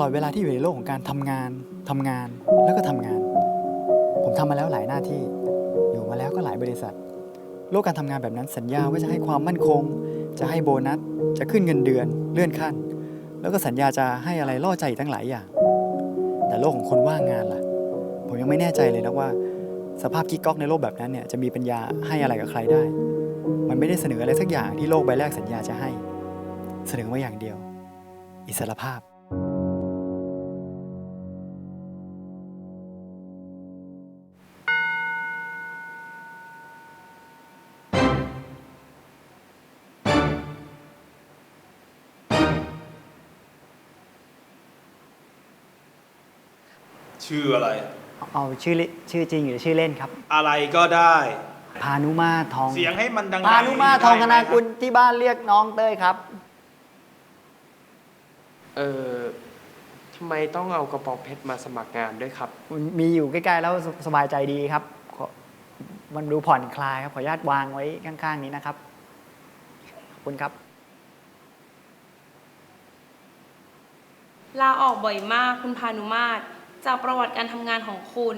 ลอดเวลาที่อยู่ในโลกของการทำงานทำงานแล้วก็ทำงาน ผมทำมาแล้วหลายหน้าที่ อยู่มาแล้วก็หลายบริษัท โลกการทำงานแบบนั้นสัญญาว่าจะให้ความมั่นคง จะให้โบนัส จะขึ้นเงินเดือนเลื่อนขั้น แล้วก็สัญญาจะให้อะไรล่อใจอีกตั้งหลายอย่าง แต่โลกของคนว่างงานล่ะ ผมยังไม่แน่ใจเลยนะว่า สภาพกิ๊กก๊อกในโลกแบบนั้นเนี่ยจะมีปัญญาให้อะไรกับใครได้ มันไม่ได้เสนออะไรสักอย่างที่โลกใบแรกสัญญาจะให้ เสนอมาอย่างเดียว อิสรภาพ ชื่ออะไร เอาชื่อเล่นชื่อจริงหรือชื่อเล่นครับ อะไรก็ได้ พานุมาทอง เสียงให้มันดังๆพานุมาทองธนากุลที่บ้านเรียกน้องเต้ยครับ เออทำไมต้องเอากระป๋องเพชรมาสมัครงานด้วยครับ มีอยู่ใกล้ ๆ แล้วสสบายใจดีครับขอมันดูผ่อนคลายครับ ขออนุญาตวางไว้ข้างๆนี้นะครับ ขอบคุณครับ ลาออกบ่อยมากคุณพานุมาตร จากประวัติการทำงานของคุณ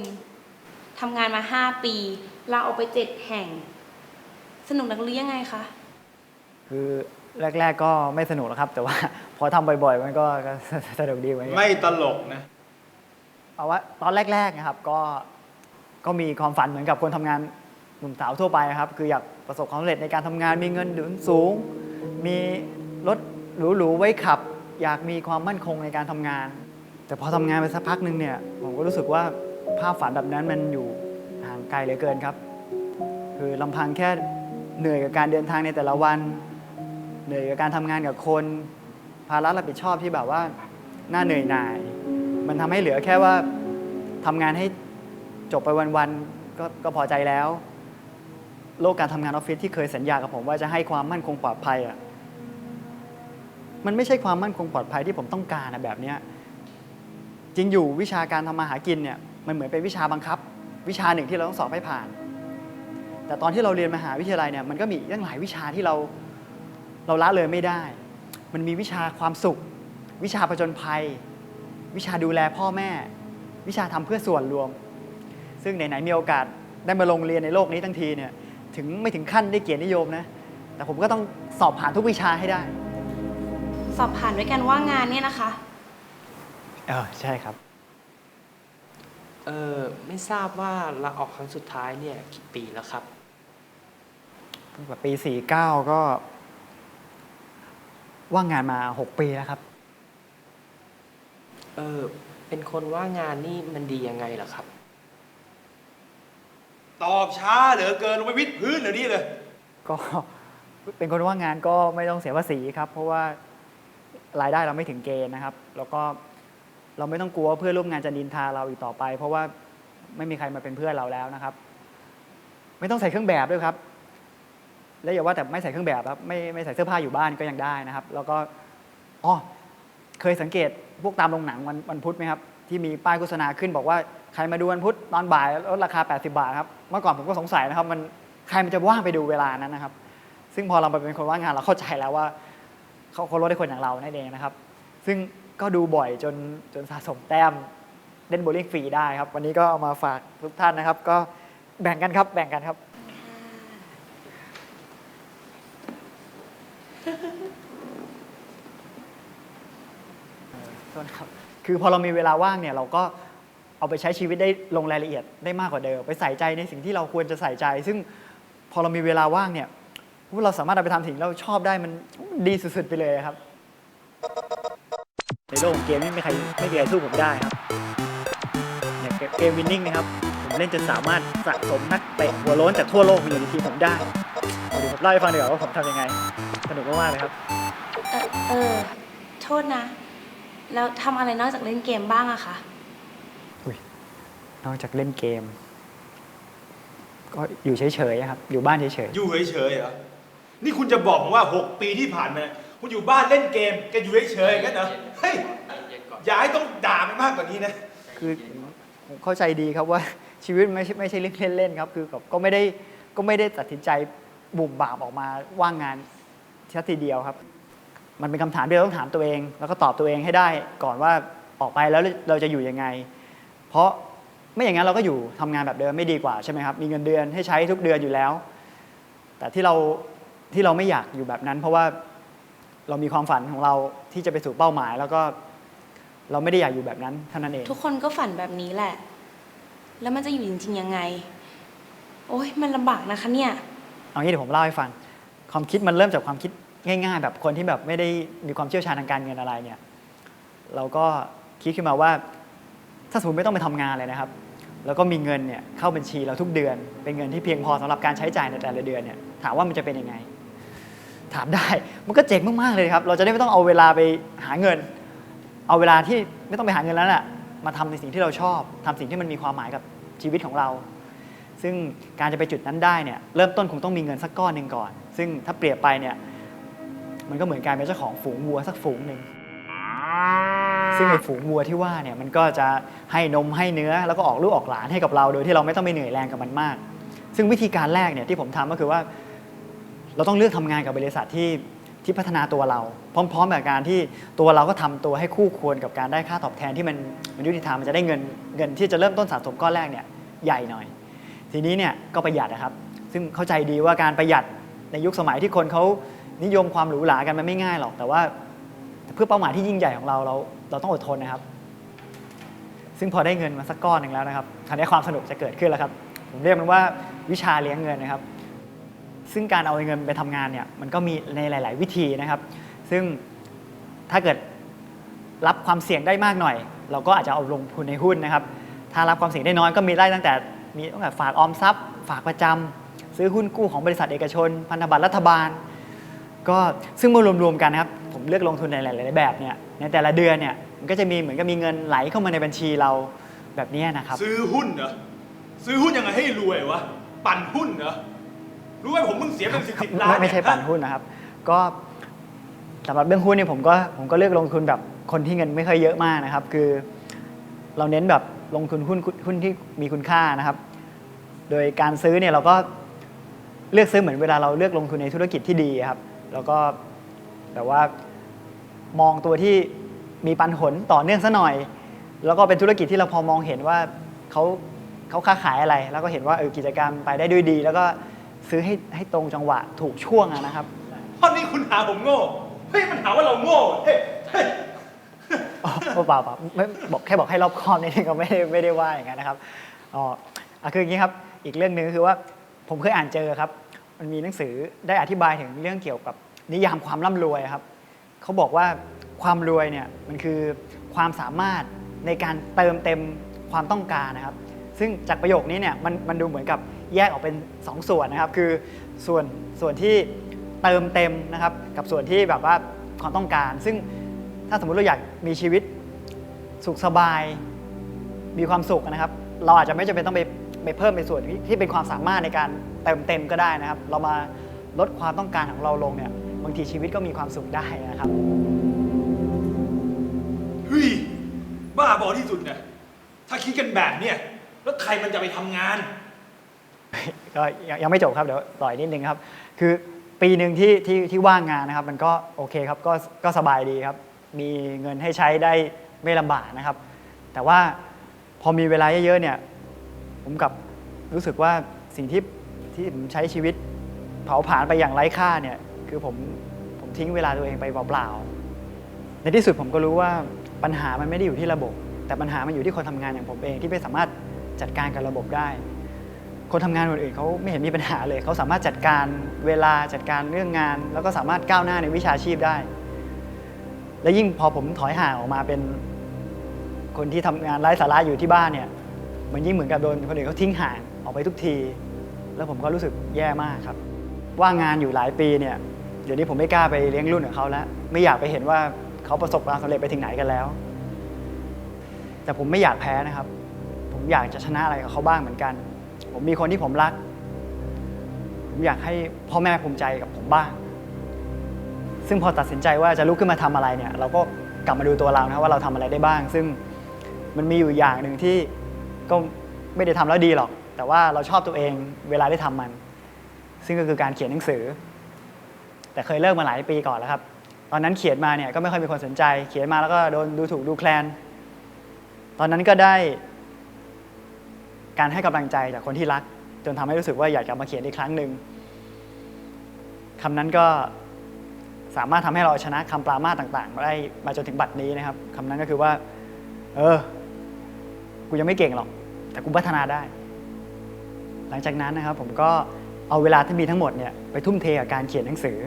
ทำงานมา 5 ปีลาออกไป 7 แห่ง สนุกนักหรือยังไงคะคือแรก ๆ ก็ไม่สนุกหรอกครับ แต่ว่า พอทำบ่อยๆ มันก็ก็ สนุกดีเหมือนกัน ไม่ตลกนะ เอาว่าตอนแรกๆนะครับก็ก็มีความฝันเหมือนกับคนทำงานหนุ่มสาวทั่วไปครับ คืออยากประสบความสำเร็จในการทำงานมีเงินเดือนสูง มีรถหรูๆไว้ขับ อยากมีความมั่นคงในการทำงาน แต่พอทำงานไปสักพักหนึ่งเนี่ยผมก็รู้สึกว่าภาพฝันแบบนั้นมันอยู่ห่างไกลเหลือเกินครับ คือลำพังแค่เหนื่อยกับการเดินทางในแต่ละวัน เหนื่อยกับการทำงานกับคนภาระรับผิดชอบที่แบบว่าน่าเหนื่อยหน่าย มันทำให้เหลือแค่ว่าทำงานให้จบไปวันๆกก็พอใจแล้ว โลกการทำงานออฟฟิศที่เคยสัญญากับผมว่าจะให้ความมั่นคงปลอดภัยอะมันไม่ใช่ความมั่นคงปลอดภัยที่ผมต้องการนะแบบเนี้ย จริงอยู่วิชาการทำมาหากินเนี่ยมันเหมือนเป็นวิชาบังคับ วิชาหนึ่งที่เราต้องสอบให้ผ่าน แต่ตอนที่เราเรียนมหาวิทยาลัยเนี่ยมันก็มีอีกตั้งหลายวิชาที่เราเราละเลยไม่ได้ มันมีวิชาความสุข วิชาผจญภัย วิชาดูแลพ่อแม่ วิชาทำเพื่อส่วนรวม ซึ่งไหนๆมีโอกาสได้มาลงเรียนในโลกนี้ทั้งทีเนี่ยถึงไม่ถึงขั้นได้เกียรตินิยมนะแต่ผมก็ต้องสอบผ่านทุกวิชาให้ได้ สอบผ่านด้วยกันว่างานเนี่ยนะคะ เออใช่ครับ เออไม่ทราบว่าลาออกครั้งสุดท้ายเนี่ยกี่ปีแล้วครับ ตั้งแต่ปี49ก็ ว่างงานมา6ปีแล้วครับ เออเป็นคนว่างงานนี่มันดียังไงเหรอครับ ตอบช้าเหลือเกินลงไปวิดพื้นเดี๋ยวนี้เลย ก็ เป็นคนว่างงานก็ไม่ต้องเสียภาษีครับ เพราะว่ารายได้เราไม่ถึงเกณฑ์นะครับ แล้วก็ เราไม่ต้องกลัวว่าเพื่อนร่วมงานจะนินทาเราอีกต่อไป เพราะว่าไม่มีใครมาเป็นเพื่อนเราแล้วนะครับ ไม่ต้องใส่เครื่องแบบด้วยครับ และอย่าว่าแต่ไม่ใส่เครื่องแบบครับไม่ไม่ใส่เสื้อผ้าอยู่บ้านก็ยังได้นะครับ แล้วก็อ๋อเคยสังเกตพวกตามโรงหนังวันวันพุธไหมครับ ที่มีป้ายโฆษณาขึ้นบอกว่าใครมาดูวันพุธตอนบ่ายลดราคา 80 บาทครับเมื่อก่อนผมก็สงสัยนะครับ มันใครมันจะว่างไปดูเวลานั้นนะครับ ซึ่งพอเราไปเป็นคนว่างงานเราเข้าใจแล้วว่าเขาเขาลดให้คนอย่างเรานั่นเองนะครับ ซึ่ง ก็ดูบ่อยจนจนสะสมแต้มเล่นโบว์ลิ่งฟรีได้ครับ วันนี้ก็เอามาฝากทุกท่านนะครับ ก็แบ่งกันครับแบ่งกันครับ โทษนะครับ คือพอเรามีเวลาว่างเนี่ยเราก็เอาไปใช้ชีวิตได้ลงรายละเอียดได้มากกว่าเดิม ไปใส่ใจในสิ่งที่เราควรจะใส่ใจ ซึ่งพอเรามีเวลาว่างเนี่ยเราสามารถเอาไปทำสิ่งที่เราชอบได้มันดีสุดๆไปเลยครับ ในโลกของเกมไม่มีใครไม่มีใครสู้ผมได้ครับอย่างเกมวินนิ่งนะครับ ผมเล่นจนสามารถสะสมนักเตะหัวโล้นจากทั่วโลกมาอยู่ในทีมผมได้เดี๋ยวผมเล่าให้ฟังดีกว่าว่าผมทำยังไง สนุกมากๆเลยครับ เออเออ โทษนะ แล้วทำอะไรนอกจากเล่นเกมบ้างอะคะ นอกจากเล่นเกม ก็อยู่เฉยๆครับ อยู่บ้านเฉยอยู่เฉยๆเหรอ นี่คุณจะบอกผมว่า 6 ปีที่ผ่านมาเนี่ยคุณอยู่บ้านเล่นเกมแกอยู่เฉยๆงั้นเหรอ เฮ้ยอย่าให้ต้องด่ามันมากกว่านี้นะ คือผมเข้าใจดีครับว่า ชีวิตไม่ใช่ไม่ใช่เรื่องเล่นๆครับ คือก็ไม่ได้ก็ไม่ได้ตัดสินใจบุ่มบามออกมาว่างงานชัทีเดียวครับ มันเป็นคำถามที่เราต้องถามตัวเอง แล้วก็ตอบตัวเองให้ได้ก่อนว่าออกไปแล้วเราจะอยู่ยังไง เพราะไม่อย่างนั้นเราก็อยู่ทำงานแบบเดิมไม่ดีกว่าใช่ไหมครับมีเงินเดือนให้ใช้ทุกเดือนอยู่แล้ว แต่ที่เราที่เราไม่อยากอยู่แบบนั้น เพราะว่า เรามีความฝันของเราที่จะไปสู่เป้าหมาย แล้วก็เราไม่ได้อยากอยู่แบบนั้นเท่านั้นเอง ทุกคนก็ฝันแบบนี้แหละ แล้วมันจะอยู่จริงๆยังไง โอ้ยมันลำบากนะคะเนี่ย เอางี้เดี๋ยวผมเล่าให้ฟัง ความคิดมันเริ่มจากความคิดง่าย ๆ แบบคนที่แบบไม่ได้มีความเชี่ยวชาญทางการเงินอะไรเนี่ย เราก็คิดขึ้นมาว่า ถ้าสมมติไม่ต้องไปทำงานเลยนะครับ แล้วก็มีเงินเนี่ยเข้าบัญชีเราทุกเดือน เป็นเงินที่เพียงพอสำหรับการใช้จ่ายในแต่ละเดือนเนี่ย ถามว่ามันจะเป็นยังไง ถามได้ มันก็เจ๋งมาก ๆ เลยครับ เราจะได้ไม่ต้องเอาเวลาไปหาเงิน เอาเวลาที่ไม่ต้องไปหาเงินแล้วแหละมาทำในสิ่งที่เราชอบทำสิ่งที่มันมีความหมายกับชีวิตของเรา ซึ่งการจะไปจุดนั้นได้เนี่ยเริ่มต้นคงต้องมีเงินสักก้อนหนึ่งก่อน ซึ่งถ้าเปรียบไปเนี่ยมันก็เหมือนการเป็นเจ้าของฝูงวัวสักฝูงหนึ่งซึ่งไอ้ฝูงวัวที่ว่าเนี่ยมันก็จะให้นมให้เนื้อแล้วก็ออกลูกออกหลานให้กับเรา โดยที่เราไม่ต้องไปเหนื่อยแรงกับมันมาก ซึ่งวิธีการแรกเนี่ยที่ผมทำก็คือว่า เราต้องเลือกทำงานกับบริษัทที่ที่พัฒนาตัวเรา พร้อมๆกับการที่ตัวเราก็ทำตัวให้คู่ควรกับการได้ค่าตอบแทนที่มันมันยุติธรรมมันจะได้เงินเงินที่จะเริ่มต้นสะสมก้อนแรกเนี่ยใหญ่หน่อย ทีนี้เนี่ยก็ประหยัดนะครับ ซึ่งเข้าใจดีว่าการประหยัดในยุคสมัยที่คนเขานิยมความหรูหรากันมันไม่ง่ายหรอก แต่ว่าเพื่อเป้าหมายที่ยิ่งใหญ่ของเราเราเราต้องอดทนนะครับ ซึ่งพอได้เงินมาสักก้อนหนึ่งแล้วนะครับคราวนี้ความสนุกจะเกิดขึ้นแล้วครับ ผมเรียกมันว่าวิชาเลี้ยงเงินนะครับ ซึ่งการเอาเงินไปทำงานเนี่ยมันก็มีในหลาย ๆ วิธีนะครับ ซึ่งถ้าเกิดรับความเสี่ยงได้มากหน่อย เราก็อาจจะเอาลงทุนในหุ้นนะครับ ถ้ารับความเสี่ยงได้น้อยก็มีได้ตั้งแต่มีตั้งแต่ฝากออมทรัพย์ ฝากประจำซื้อหุ้นกู้ของบริษัทเอกชน พันธบัตรรัฐบาล ก็ซึ่งมารวม ๆ กันนะครับผมเลือกลงทุนในหลาย ๆ แบบเนี่ยในแต่ละเดือนเนี่ยมันก็จะมีเหมือนกับมีเงินไหลเข้ามาในบัญชีเราแบบนี้นะครับ ซื้อหุ้นเหรอซื้อหุ้นยังไงให้รวยวะปั่นหุ้นเหรอ รู้ไหมผมมึงเสียเป็นสิบสิบล้านไม่ไม่ใช่เยปั่นหุ้นนะครับ ก็สำหรับเรื่องหุ้นเนี่ยผมก็ผมก็เลือกลงทุนแบบคนที่เงินไม่ค่อยเยอะมากนะครับ คือ เราเน้นแบบลงทุนหุ้นหุ้นที่มีคุณค่านะครับ โดยการซื้อเนี่ยเราก็เลือกซื้อเหมือนเวลาเราเลือกลงทุนในธุรกิจที่ดีครับ แล้วก็แบบว่ามองตัวที่มีปันผลต่อเนื่องซะหน่อย แล้วก็เป็นธุรกิจที่เราพอมองเห็นว่าเขาเขาค้าขายอะไร แล้วก็เห็นว่าเออกิจการไปได้ด้วยดี แล้วก็ ซื้อให้ให้ตรงจังหวะถูกช่วงอะนะครับ เพราะนี่คุณหาผมโง่ เฮ้ย มันหาว่าเราโง่เฮ้ยเฮ้ยอ๋อเปล่าเปล่าไม่บอกแค่บอกให้รอบคอบนี่ก็ไม่ได้ไม่ได้ว่าอย่างนั้นนะครับอ๋ออะคืออย่างนี้ครับ อีกเรื่องหนึ่งก็คือว่าผมเคยอ่านเจอครับ มันมีหนังสือได้อธิบายถึงเรื่องเกี่ยวกับนิยามความร่ำรวยครับเขาบอกว่าความรวยเนี่ยมันคือความสามารถในการเติมเต็มความต้องการนะครับ ซึ่งจากประโยคนี้เนี่ยมันมันดูเหมือนกับ แยกออกเป็น 2 ส่วนนะครับ คือส่วนส่วนที่เติมเต็มนะครับ กับส่วนที่แบบว่าความต้องการ ซึ่งถ้าสมมุติเราอยากมีชีวิตสุขสบาย มีความสุขนะครับ เราอาจจะไม่จำเป็นต้องไปไปเพิ่มในส่วนที่ที่เป็นความสามารถในการเติมเต็มก็ได้นะครับ เรามาลดความต้องการของเราลงเนี่ยบางทีชีวิตก็มีความสุขได้นะครับเฮ้ยบ้าบอที่สุดนะถ้าคิดกันแบบเนี่ยแล้วใครมันจะไปทำงาน ก็ยังไม่จบครับเดี๋ยวต่อยนิดนึงครับ คือปีหนึ่งที่ที่ที่ว่างงานนะครับ มันก็โอเคครับก็ก็สบายดีครับ มีเงินให้ใช้ได้ไม่ลำบากนะครับ แต่ว่าพอมีเวลาเยอะๆเนี่ย ผมกับรู้สึกว่าสิ่งที่ที่ผมใช้ชีวิตเผาผลาญไปอย่างไร้ค่าเนี่ย คือผมผมทิ้งเวลาตัวเองไปเปล่าๆในที่สุดผมก็รู้ว่าปัญหามันไม่ได้อยู่ที่ระบบ แต่ปัญหามันอยู่ที่คนทำงานอย่างผมเองที่ไม่สามารถจัดการกับระบบได้ คนทำงานคนอื่นเขาไม่เห็นมีปัญหาเลยเขาสามารถจัดการเวลาจัดการเรื่องงาน แล้วก็สามารถก้าวหน้าในวิชาชีพได้ และยิ่งพอผมถอยห่างออกมาเป็นคนที่ทำงานไร้สาระอยู่ที่บ้านเนี่ยมันยิ่งเหมือนกับโดนคนอื่นเขาทิ้งห่างออกไปทุกที แล้วผมก็รู้สึกแย่มากครับ ว่างงานอยู่หลายปีเนี่ยเดี๋ยวนี้ผมไม่กล้าไปเลี้ยงรุ่นกับเขาแล้ว ไม่อยากไปเห็นว่าเขาประสบความสำเร็จไปถึงไหนกันแล้ว แต่ผมไม่อยากแพ้นะครับ ผมอยากจะชนะอะไรกับเขาบ้างเหมือนกัน ผมมีคนที่ผมรัก ผมอยากให้พ่อแม่ภูมิใจกับผมบ้าง ซึ่งพอตัดสินใจว่าจะลุกขึ้นมาทำอะไรเนี่ย เราก็กลับมาดูตัวเรานะว่าเราทำอะไรได้บ้าง ซึ่งมันมีอยู่อย่างหนึ่งที่ก็ไม่ได้ทำแล้วดีหรอก แต่ว่าเราชอบตัวเองเวลาได้ทำมัน ซึ่งก็คือการเขียนหนังสือ แต่เคยเลิกมาหลายปีก่อนแล้วครับ ตอนนั้นเขียนมาเนี่ยก็ไม่ค่อยมีคนสนใจ เขียนมาแล้วก็โดนดูถูกดูแคลน ตอนนั้นก็ได้ การให้กำลังใจจากคนที่รัก จนทำให้รู้สึกว่าอยากจะมาเขียนอีกครั้งหนึ่งคำนั้นก็สามารถทำให้เราชนะคำปรามาต่างๆมาได้มาจนถึงบัดนี้นะครับคำนั้นก็คือว่า เออ กูยังไม่เก่งหรอก แต่กูพัฒนาได้ หลังจากนั้นนะครับ ผมก็เอาเวลาที่มีทั้งหมดเนี่ยไปทุ่มเทกับการเขียนหนังสือ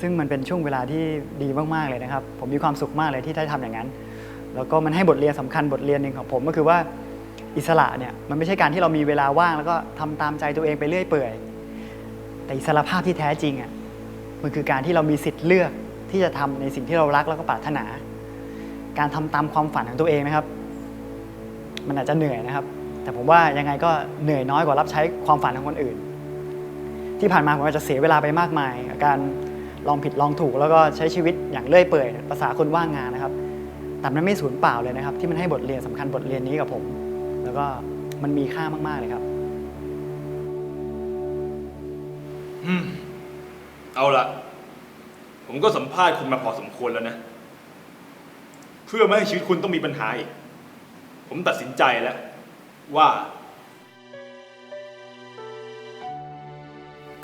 ซึ่งมันเป็นช่วงเวลาที่ดีมากๆเลยนะครับ ผมมีความสุขมากเลยที่ได้ทำอย่างนั้น แล้วก็มันให้บทเรียนสำคัญบทเรียนหนึ่งของผมก็คือว่า อิสระเนี่ยมันไม่ใช่การที่เรามีเวลาว่าง แล้วก็ทำตามใจตัวเองไปเรื่อยเปื่อย แต่อิสระภาพที่แท้จริงอะมันคือการที่เรามีสิทธิ์เลือกที่จะทำในสิ่งที่เรารักแล้วก็ปรารถนา การทำตามความฝันของตัวเองนะครับ มันอาจจะเหนื่อยนะครับ แต่ผมว่ายังไงก็เหนื่อยน้อยกว่ารับใช้ความฝันของคนอื่น ที่ผ่านมาผมอาจจะเสียเวลาไปมากมายกับการลองผิดลองถูกแล้วก็ใช้ชีวิตอย่างเลื่อยเปื่อยภาษาคนว่างงานนะครับแต่มันไม่สูญเปล่าเลยนะครับ ที่มันให้บทเรียนสำคัญบทเรียนนี้กับผม แล้วก็มันมีค่ามาก ๆ เลยครับ อืม เอาละผมก็สัมภาษณ์คุณมาพอสมควรแล้วนะ เพื่อไม่ให้ชีวิตคุณต้องมีปัญหาอีก ผมตัดสินใจแล้ว ว่า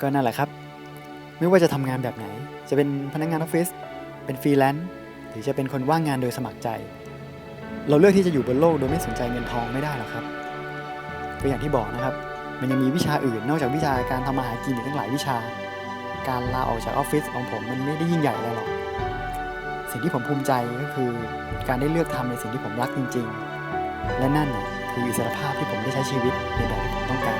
ก็นั่นแหละครับ ไม่ว่าจะทำงานแบบไหน จะเป็นพนักงานออฟฟิศเป็นฟรีแลนซ์หรือจะเป็นคนว่างงานโดยสมัครใจ เราเลือกที่จะอยู่บนโลกโดยไม่สนใจเงินทองไม่ได้หรอกครับ ก็อย่างที่บอกนะครับ มันยังมีวิชาอื่นนอกจากวิชาการทำมาหากินอีกตั้งหลายวิชา การลาออกจากออฟฟิศของผมมันไม่ได้ยิ่งใหญ่อะไรหรอก สิ่งที่ผมภูมิใจก็คือการได้เลือกทำในสิ่งที่ผมรักจริง ๆ และนั่นน่ะคืออิสรภาพที่ผมได้ใช้ชีวิตในแบบที่ผมต้องการ